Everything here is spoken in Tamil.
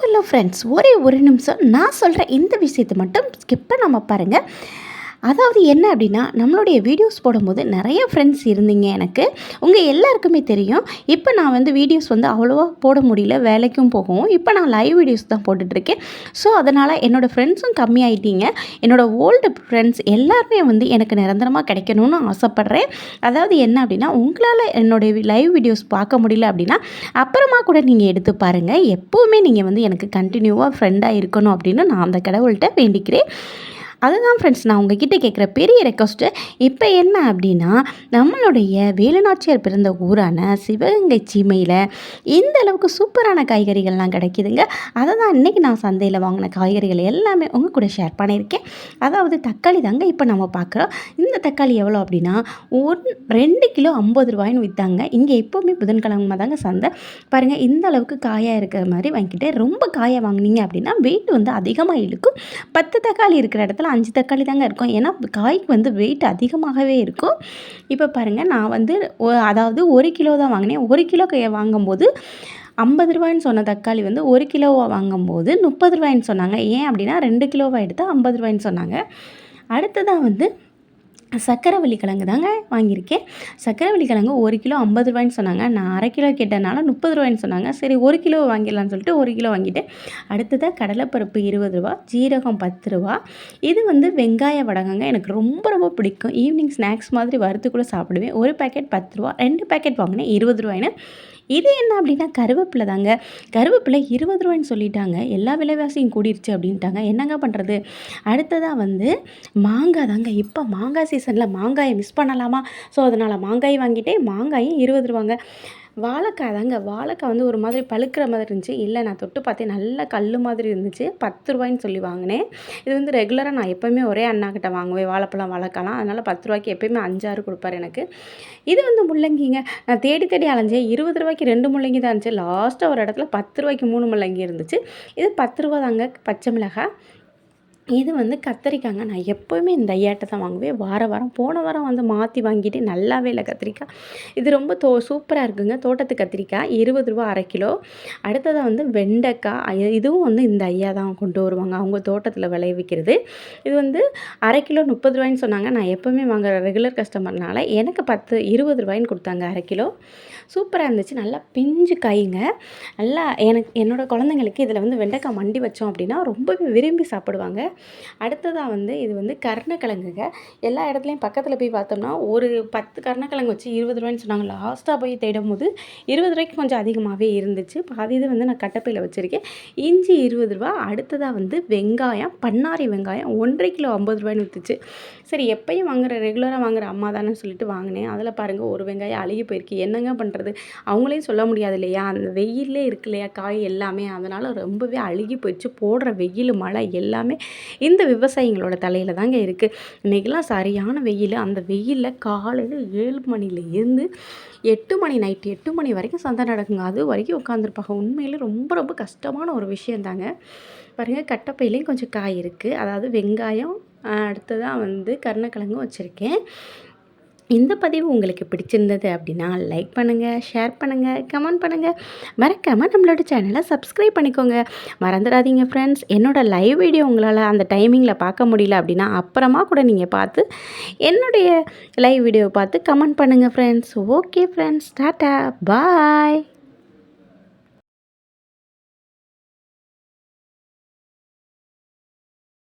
ஹலோ ஃப்ரெண்ட்ஸ் ஒரே ஒரு நிமிஷம். நான் சொல்கிற இந்த விஷயத்தை மட்டும் ஸ்கிப் பண்ணாமல் பாருங்கள் அதாவது என்ன அப்படின்னா நம்மளுடைய வீடியோஸ் போடும்போது நிறைய ஃப்ரெண்ட்ஸ் இருந்தீங்க எனக்கு. உங்கள் எல்லாருக்குமே தெரியும். இப்போ நான் வந்து வீடியோஸ் வந்து அவ்வளோவா போட முடியல வேலைக்கும் போகவும். இப்போ நான் லைவ் வீடியோஸ் தான் போட்டுட்ருக்கேன். ஸோ அதனால் என்னோடய ஃப்ரெண்ட்ஸும் கம்மியாயிட்டீங்க. என்னோடய ஓல்டு ஃப்ரெண்ட்ஸ் எல்லாருமே வந்து எனக்கு நிரந்தரமாக கிடைக்கணும்னு ஆசைப்பட்றேன். அதாவது என்ன அப்படின்னா உங்களால் என்னுடைய லைவ் வீடியோஸ் பார்க்க முடியல அப்படின்னா அப்புறமா கூட நீங்கள் எடுத்து பாருங்கள் எப்போவுமே நீங்கள் வந்து எனக்கு கண்டினியூவாக ஃப்ரெண்டாக இருக்கணும் அப்படின்னு நான் அந்த கடவுள்கிட்ட வேண்டிக்கிறேன். அதுதான் ஃப்ரெண்ட்ஸ் நான் உங்ககிட்ட கேட்குற பெரிய ரெக்வஸ்ட்டு இப்போ என்ன அப்படின்னா நம்மளுடைய வேலுநாச்சியார் பிறந்த ஊரான சிவகங்கை சீமையில் இந்த அளவுக்கு சூப்பரான காய்கறிகள்லாம் கிடைக்கிதுங்க. அதை தான் இன்றைக்கி நான் சந்தையில் வாங்கின காய்கறிகள் எல்லாமே உங்கள் கூட ஷேர் பண்ணியிருக்கேன். அதாவது தக்காளி தாங்க இப்போ நம்ம பார்க்குறோம். இந்த தக்காளி எவ்வளோ அப்படின்னா ஒரு ரெண்டு கிலோ ஐம்பது ரூபாய்னு விற்றாங்க இங்கே எப்போவுமே புதன்கிழமை தாங்க சந்தை. பாருங்கள் இந்த அளவுக்கு காயாக இருக்கிற மாதிரி வாங்கிட்டு ரொம்ப காயாக வாங்கினீங்க அப்படின்னா வெயிட் வந்து அதிகமாக இழுக்கும். பத்து தக்காளி இருக்கிற இடத்துல அஞ்சு தக்காளி தாங்க இருக்கும். ஏன்னா காய்க்கு வந்து வெயிட் அதிகமாகவே இருக்கும். இப்போ பாருங்கள் நான் வந்து அதாவது ஒரு கிலோ தான் வாங்கினேன். ஒரு கிலோ வாங்கும்போது ஐம்பது ரூபாய்ன்னு சொன்ன தக்காளி வந்து ஒரு கிலோவாக வாங்கும்போது முப்பது ரூபாய்ன்னு சொன்னாங்க. ஏன் அப்படின்னா ரெண்டு கிலோவாக எடுத்தால் ஐம்பது ரூபாய்ன்னு சொன்னாங்க. அடுத்ததாக வந்து சக்கரவள்ளி கிழங்கு தாங்க வாங்கியிருக்கேன். சக்கரவள்ளி கிழங்கு ஒரு கிலோ ஐம்பது ரூபாய்ன்னு சொன்னாங்க. நான் அரை கிலோ கேட்டனால முப்பது ரூபாய்ன்னு சொன்னாங்க. சரி ஒரு கிலோ வாங்கிடலான்னு சொல்லிட்டு ஒரு கிலோ வாங்கிட்டேன். அடுத்ததாக கடலைப்பருப்பு இருபது ரூபா ஜீரகம் பத்து ரூபா. இது வந்து வெங்காய வடகங்க. எனக்கு ரொம்ப ரொம்ப பிடிக்கும். ஈவினிங் ஸ்நாக்ஸ் மாதிரி வறுத்து கூட சாப்பிடுவேன். ஒரு பேக்கெட் பத்து ரூபா ரெண்டு பேக்கெட் வாங்கினேன் இருபது ரூபாய்னு இது என்ன அப்படின்னா கருவேப்பிலை தாங்க. கருவேப்பிலை இருபது ரூபாய்ன்னு சொல்லிட்டாங்க. எல்லா விலைவாசியும் கூடிருச்சு அப்படின்ட்டாங்க. என்னங்க பண்ணுறது அடுத்ததாக வந்து மாங்காய் தாங்க. இப்போ மாங்காய் சீசனில் மாங்காயை மிஸ் பண்ணலாமா? ஸோ அதனால் மாங்காய் வாங்கிட்டே மாங்காயும் இருபது ரூபாங்க. வாழைக்காய் தாங்க. வாழைக்காய் வந்து ஒரு மாதிரி பழுக்கிற மாதிரி இருந்துச்சு. இல்லை நான் தொட்டு பார்த்தேன். நல்ல கல் மாதிரி இருந்துச்சு. பத்து ரூபாய்ன்னு சொல்லி வாங்கினேன். இது வந்து ரெகுலராக நான் எப்போயுமே ஒரே அண்ணாக்கிட்ட வாங்குவேன். வாழைப்பழம் வாழைக்காலாம் அதனால் பத்து ரூபாய்க்கு எப்போயுமே அஞ்சாறு கொடுப்பார் எனக்கு. இது வந்து முள்ளங்கிங்க. நான் தேடி தேடி அலைஞ்சேன். இருபது ரூபாய்க்கு ரெண்டு முள்ளங்கி தான் இருந்துச்சு. லாஸ்ட்டாக ஒரு இடத்துல பத்து ரூபாய்க்கு மூணு முள்ளங்கி இருந்துச்சு. இது பத்து ரூபா தாங்க பச்சை மிளகாய். இது வந்து கத்திரிக்காங்க. நான் எப்போவுமே இந்த ஐயாட்டை தான் வாங்குவேன். வார வாரம் போன வாரம் வந்து மாற்றி வாங்கிட்டு நல்லாவே இல்லை கத்திரிக்காய். இது ரொம்ப தோ சூப்பராக இருக்குங்க. தோட்டத்து கத்திரிக்காய் இருபது ரூபா அரை கிலோ. அடுத்ததாக வந்து வெண்டைக்காய். இதுவும் வந்து இந்த ஐயா தான் கொண்டு வருவாங்க. அவங்க தோட்டத்தில் விளைவிக்கிறது இது வந்து அரை கிலோ முப்பது ரூபாய்ன்னு சொன்னாங்க. நான் எப்போவுமே வாங்குற ரெகுலர் கஸ்டமர்னால எனக்கு பத்து இருபது ரூபாய்ன்னு கொடுத்தாங்க அரை கிலோ. சூப்பராக இருந்துச்சு. நல்லா பிஞ்சு காய்ங்க. நல்லா எனக்கு என்னோடய குழந்தைங்களுக்கு இதில் வந்து வெண்டைக்காய் மண்டி வச்சோம் அப்படின்னா ரொம்பவே விரும்பி சாப்பிடுவாங்க. அடுத்ததாக வந்து இது வந்து கருணக்கிழங்குங்க. எல்லா இடத்துலையும் பக்கத்தில் போய் பார்த்தோம்னா ஒரு பத்து கருணக்கிழங்கு வச்சு இருபது ரூபாய்ன்னு சொன்னாங்க. லாஸ்ட்டாக போய் தேடும் போது இருபது ரூபாய்க்கு கொஞ்சம் அதிகமாகவே இருந்துச்சு. பாதி இது வந்து நான் கட்டப்பையில் வச்சுருக்கேன். இஞ்சி இருபது ரூபா அடுத்ததாக வந்து வெங்காயம் பண்ணாரி வெங்காயம் ஒன்றரை கிலோ ஐம்பது ரூபாய்னு விற்றுச்சு சரி எப்பயும் வாங்குற ரெகுலராக வாங்குற அம்மா தானே சொல்லிட்டு வாங்கினேன். அதில் பாருங்கள் ஒரு வெங்காயம் அழுகி போயிருக்கு. என்னங்க பண்ணுறது அவங்களையும் சொல்ல முடியாது இல்லையா? அந்த வெயிலே இருக்கு இல்லையா? காய் எல்லாமே. அதனால் ரொம்பவே அழுகி போயிடுச்சு. போடுற வெயில் மழை எல்லாமே இந்த விவசாயிங்களோட தலையில் தாங்க இருக்குது இன்றைக்கெல்லாம் சரியான வெயில். அந்த வெயிலில் காலையில் ஏழு மணிலேருந்து எட்டு மணி நைட்டு எட்டு மணி வரைக்கும் சந்தை நடக்குங்க. அது வரைக்கும் உட்காந்துருப்பாங்க உண்மையில் ரொம்ப ரொம்ப கஷ்டமான ஒரு விஷயம் தாங்க. பாருங்கள் கட்டப்பையிலையும் கொஞ்சம் காய் இருக்குது அதாவது வெங்காயம் அடுத்ததாக வந்து கருணக்கிழங்கும் வச்சுருக்கேன். இந்த பதிவு உங்களுக்கு பிடிச்சிருந்தது அப்படின்னா லைக் பண்ணுங்கள் ஷேர் பண்ணுங்கள் கமெண்ட் பண்ணுங்கள் மறக்காமல் நம்மளோட சேனலை சப்ஸ்கிரைப் பண்ணிக்கோங்க. மறந்துடாதீங்க ஃப்ரெண்ட்ஸ் என்னோடய லைவ் வீடியோ உங்களால் அந்த டைமிங்கில் பார்க்க முடியல அப்படின்னா அப்புறமா கூட நீங்கள் பார்த்து என்னுடைய லைவ் வீடியோவை பார்த்து கமெண்ட் பண்ணுங்கள் friends okay friends tata bye